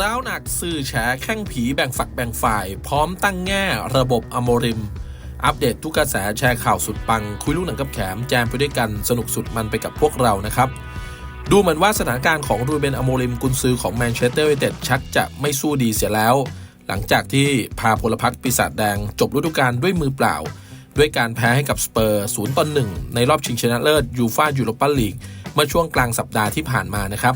ร้าวหนักสื่อแฉแข้งผีแบ่งฝักแบ่งฝ่าย พร้อมตั้งแง่ระบบอโมริม อัปเดตทุกกระแสแชร์ข่าวสุดปัง คุยลูกหนังกับแขมแจมไปด้วยกันสนุกสุดมันไปกับพวกเรานะครับ ดูเหมือนว่าสถานการณ์ของรูเบนอโมริมกุนซือของแมนเชสเตอร์ยูไนเต็ดชักจะไม่สู้ดีเสียแล้ว หลังจากที่พาพลพรรคปีศาจแดงจบฤดูกาลด้วยมือเปล่า ด้วยการแพ้ให้กับสเปอร์ศูนย์ต่อหนึ่งในรอบชิงชนะเลิศยูฟ่ายูโรปาลีกเมื่อช่วงกลางสัปดาห์ที่ผ่านมานะครับ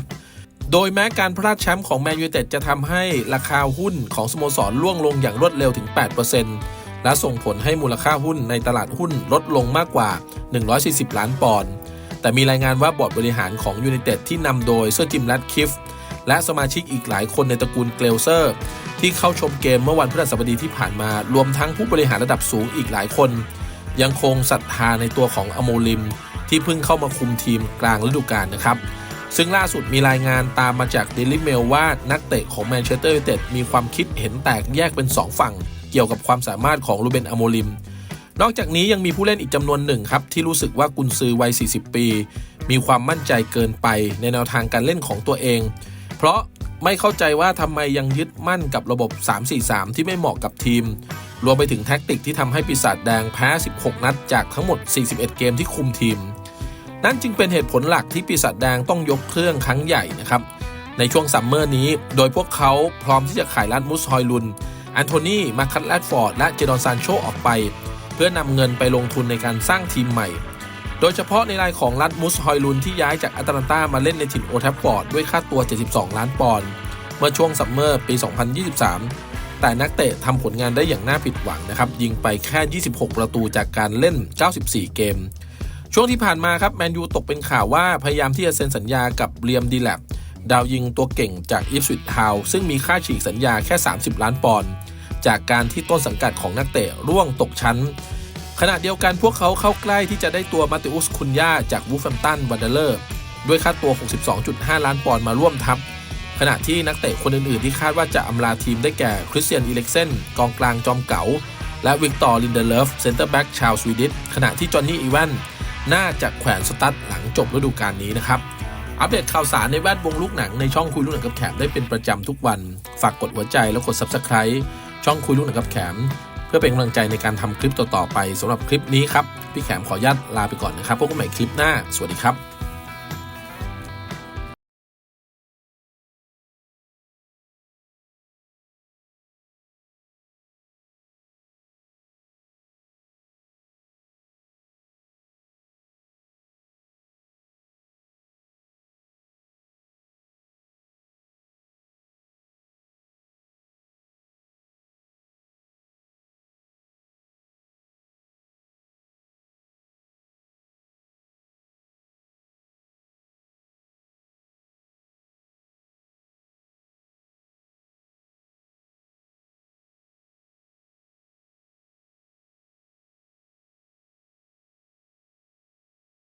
โดยแม้การพลาดแชมป์ของแมนยูเต็ดจะทำให้ราคาหุ้นของสโมสรล่วงลงอย่างรวดเร็วถึง 8%และส่งผลให้มูลค่าหุ้นในตลาดหุ้นลดลงมากกว่า 140 ล้านปอนด์ แต่มีรายงานว่าบอร์ดบริหารของยูไนเต็ดที่นำโดยเซอร์จิมแรดคิฟและสมาชิกอีกหลายคนในตระกูลเกลเซอร์ ที่เข้าชมเกมเมื่อวันพฤหัสบดีที่ผ่านมา รวมทั้งผู้บริหารระดับสูงอีกหลายคน ยังคงศรัทธาในตัวของอโมลิม ที่เพิ่งเข้ามาคุมทีมกลางฤดูกาลนะครับ ซึ่งล่าสุดมีรายงานตามมาจาก Daily Mail ว่านักเตะของแมนเชสเตอร์ยูไนเต็ดมีความคิดเห็นแตกแยกเป็น 2 ฝั่ง เกี่ยวกับความสามารถของรูเบนอโมลิม นอกจากนี้ยังมีผู้เล่นอีกจำนวนหนึ่งครับ ที่รู้สึกว่ากุนซือวัย 40 ปี มีความมั่นใจเกินไปในแนวทางการเล่นของตัวเอง เพราะไม่เข้าใจว่าทำไมยังยึดมั่นกับระบบ 3-4-3 ที่ไม่เหมาะกับทีม รวมไปถึงแท็กติกที่ทำให้ปีศาจแดงแพ้ 16 นัดจากทั้งหมด 41 เกมที่คุมทีม นั่นจึงเป็นเหตุผลหลักที่ปีศาจแดงต้องยกเครื่องครั้งใหญ่นะครับ ในช่วงซัมเมอร์นี้ โดยพวกเขาพร้อมที่จะขายลัดมุสฮอยลุนแอนโทนีมาคัตแลดฟอร์ดและเจดอนซานโชออกไป เพื่อนำเงินไปลงทุนในการสร้างทีมใหม่ โดยเฉพาะในรายของลัดมุสฮอยลุนที่ย้ายจากแอตแลนตามาเล่นในถิ่นโอทัฟฟอร์ดด้วยค่าตัว 72 ล้านปอนด์เมื่อช่วงซัมเมอร์ปี 2023 แต่นักเตะทำผลงานได้อย่างน่าผิดหวังนะครับยิงไปแค่ 26 ประตูจากการเล่น 94 เกม ช่วงที่ผ่านมาครับแมนยูตกเป็นข่าวว่าพยายามที่จะเซ็นสัญญากับเรียมดีแลบดาวยิงตัวเก่งจากอิฟสวิตทาวซึ่งมีค่าฉีกสัญญาแค่ 30 ล้านปอนด์จากการที่ต้นสังกัดของนักเตะร่วงตกชั้น ขณะเดียวกันพวกเขาเข้าใกล้ที่จะได้ตัวมาติอุสคุนยาจากวูฟแฟมตันวันเดเลอร์ด้วยค่าตัว 62.5 ล้านปอนด์มาร่วมทัพ ขณะที่นักเตะคนอื่น ๆ ที่คาดว่าจะอำลาทีมได้แก่คริสเตียนอิเล็กเซนกองกลางจอมเก๋าและวิกตอร์ลินเดเลฟเซนเตอร์แบ็กชาวสวีดิชขณะที่จอห์นนี่อีแวน น่าจะแขวนสตั๊ดหลังจบฤดูกาลนี้นะครับ อัปเดตข่าวสารในแวดวงลูกหนังในช่องคุยลูกหนังกับแขมได้เป็นประจำทุกวัน ฝากกดหัวใจแล้วกด Subscribe ช่องคุยลูกหนังกับแขม เพื่อเป็นกำลังใจในการทำคลิปต่อๆไปสำหรับคลิปนี้ครับพี่แขมขออนุญาตลาไปก่อนนะครับพบกันใหม่คลิปหน้า สวัสดีครับ